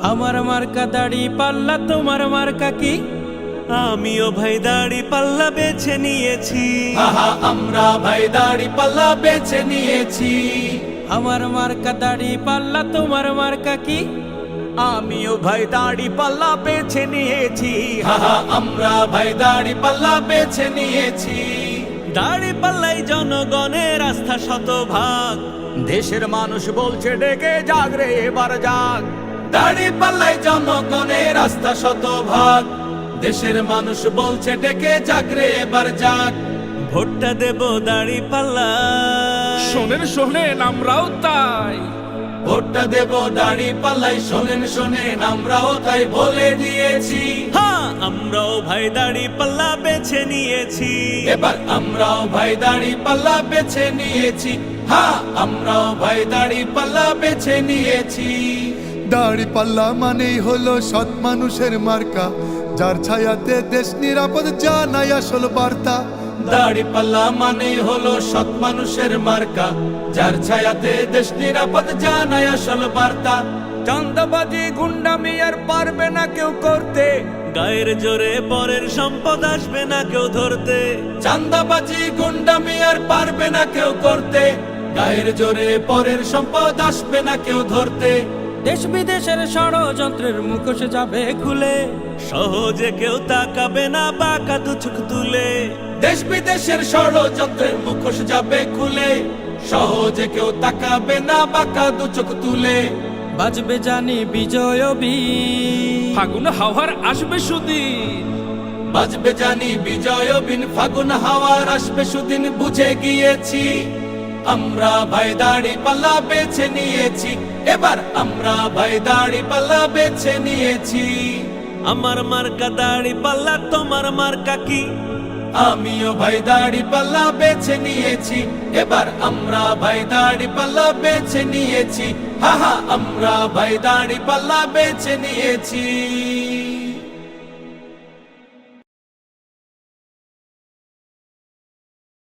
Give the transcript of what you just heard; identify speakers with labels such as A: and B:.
A: আমার মার্কা দাড়ি পাল্লা তোমার মার্কা কি?
B: আমিও ভাই দাড়ি পাল্লা বেছে নিয়েছি।
C: আমরা ভাই দাড়ি পাল্লা বেছে নিয়েছি।
A: আমার মার্কা দাড়ি পাল্লা তোমার মার্কা কি?
B: আমিও ভাই দাড়ি পাল্লা বেছে নিয়েছি।
C: আমরা ভাই দাড়ি পাল্লা বেছে নিয়েছি।
B: দাড়ি পাল্লাই জনগণের আস্থা শতভাগ। দেশের মানুষ বলছে ডেকে জাগরে এবার জাগ
C: দাড়ি পাল্লাই জনগণের রাস্তা শতভাগ। দেশের মানুষ বলছে ডেকে জাগরে এবার যাক।
B: ভোটটা দেব দাড়ি পাল্লা
D: শোনেন শোনেন আমরাও তাই।
C: ভোটটা দেব দাড়ি পাল্লাই শোনেন শোনেন আমরাও তাই বলে দিয়েছি।
B: হ্যাঁ আমরাও ভাই দাড়ি পাল্লা বেছে নিয়েছি।
C: এবার আমরাও ভাই দাড়ি পাল্লা বেছে নিয়েছি। হ্যাঁ আমরাও ভাই দাড়ি পাল্লা বেছে নিয়েছি।
E: দাড়ি পাল্লা মানেই হলো সৎ মানুষের মার্কা। যার ছায়াতে দেশ নিরাপদ জানাই আসল বার্তা।
C: দাড়ি পাল্লা মানে হলো সৎ মানুষের মার্কা। যার ছায়াতে দেশ নিরাপদ জানায় আসল বার্তা।
B: চান্দাবাজি গুন্ডামি আর পারবে না কেউ করতে। গায়ের জোরে পরের সম্পদ আসবে না কেউ ধরতে।
C: চান্দাবাজি গুন্ডামি আর পারবে না কেউ করতে। গায়ের জোরে পরের সম্পদ আসবে না কেউ ধরতে।
A: দেশ বিদেশের ষড়যন্ত্রের মুখোশ যাবে খুলে।
B: সহজে কেউ তাকাবে না বাঁকা দু চোখ তুলে।
C: দেশ বিদেশের ষড়যন্ত্রের মুখোশ যাবে খুলে। সহজে কেউ তাকাবে না বাঁকা দু চোখ তুলে।
A: বাজবে জানি বিজয়।
D: ফাগুন হাওয়ার আসবে সুদিন।
C: বাজবে জানি বিজয় বিন ফাগুন হাওয়ার আসবে সুদিন বুঝে গিয়েছি। আমরা ভাই দাড়ি পাল্লা বেছে নিয়েছি। এবার আমরা ভাই দাড়ি পাল্লা বেছে নিয়েছি।
B: আমার মার্কা দাড়ি পাল্লা তোমার মার্কা কি?
C: আমিও ভাই দাড়ি পাল্লা বেছে নিয়েছি। এবার আমরা ভাই দাড়ি পাল্লা বেছে নিয়েছি। হা হা আমরা ভাই দাড়ি পাল্লা বেছে নিয়েছি।